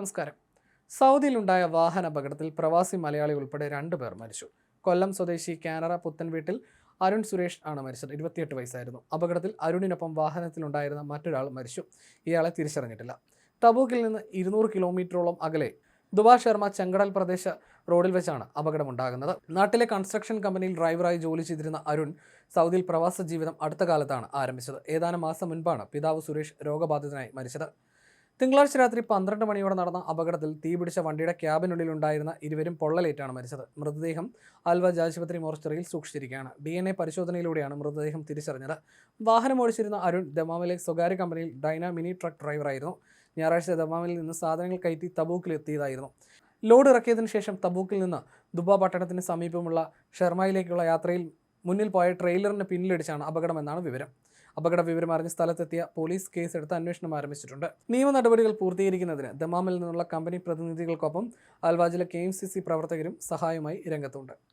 നമസ്കാരം. സൗദിയിലുണ്ടായ വാഹന അപകടത്തിൽ പ്രവാസി മലയാളി ഉൾപ്പെടെ രണ്ട് പേർ മരിച്ചു. കൊല്ലം സ്വദേശി കാനറ പുത്തൻവീട്ടിൽ അരുൺ സുരേഷ് ആണ് മരിച്ചത്. ഇരുപത്തിയെട്ട് വയസ്സായിരുന്നു. അപകടത്തിൽ അരുണിനൊപ്പം വാഹനത്തിലുണ്ടായിരുന്ന മറ്റൊരാൾ മരിച്ചു. ഇയാളെ തിരിച്ചറിഞ്ഞിട്ടില്ല. തബൂക്കിൽ നിന്ന് ഇരുന്നൂറ് കിലോമീറ്ററോളം അകലെ ദുബാ ശർമ്മ ചെങ്കടൽ പ്രദേശ റോഡിൽ വെച്ചാണ് അപകടമുണ്ടാകുന്നത്. നാട്ടിലെ കൺസ്ട്രക്ഷൻ കമ്പനിയിൽ ഡ്രൈവറായി ജോലി ചെയ്തിരുന്ന അരുൺ സൗദിയിൽ പ്രവാസ ജീവിതം അടുത്ത കാലത്താണ് ആരംഭിച്ചത്. ഏതാനും മാസം മുൻപാണ് പിതാവ് സുരേഷ് രോഗബാധിതനായി മരിച്ചത്. തിങ്കളാഴ്ച രാത്രി പന്ത്രണ്ട് മണിയോടെ നടന്ന അപകടത്തിൽ തീപിടിച്ച വണ്ടിയുടെ ക്യാബിനുള്ളിൽ ഉണ്ടായിരുന്ന ഇരുവരും പൊള്ളലേറ്റാണ് മരിച്ചത്. മൃതദേഹം അൽവജ് ആശുപത്രി മോർച്ചറിയിൽ സൂക്ഷിച്ചിരിക്കുകയാണ്. ഡി എൻ എ പരിശോധനയിലൂടെയാണ് മൃതദേഹം തിരിച്ചറിഞ്ഞത്. വാഹനം ഓടിച്ചിരുന്ന അരുൺ ദമാമിലെ സ്വകാര്യ കമ്പനിയിൽ ഡൈന മിനി ട്രക്ക് ഡ്രൈവറായിരുന്നു. ഞായറാഴ്ച ദമാമിൽ നിന്ന് സാധനങ്ങൾ കയറ്റി തബൂക്കിലെത്തിയതായിരുന്നു. ലോഡ് ഇറക്കിയതിനു ശേഷം തബൂക്കിൽ നിന്ന് ദുബ പട്ടണത്തിന് സമീപമുള്ള ഷെർമയിലേക്കുള്ള യാത്രയിൽ മുന്നിൽ പോയ ട്രെയിലറിന് പിന്നിലിടിച്ചാണ് അപകടമെന്നാണ് വിവരം. അപകട വിവരം അറിഞ്ഞ് സ്ഥലത്തെത്തിയ പോലീസ് കേസെടുത്ത് അന്വേഷണം ആരംഭിച്ചിട്ടുണ്ട്. നിയമ നടപടികൾ പൂർത്തീകരിക്കുന്നതിന് ദമാമിൽ നിന്നുള്ള കമ്പനി പ്രതിനിധികൾക്കൊപ്പം അൽവാജിലെ കെ എം സി സി പ്രവർത്തകരും സഹായമായി രംഗത്തുണ്ട്.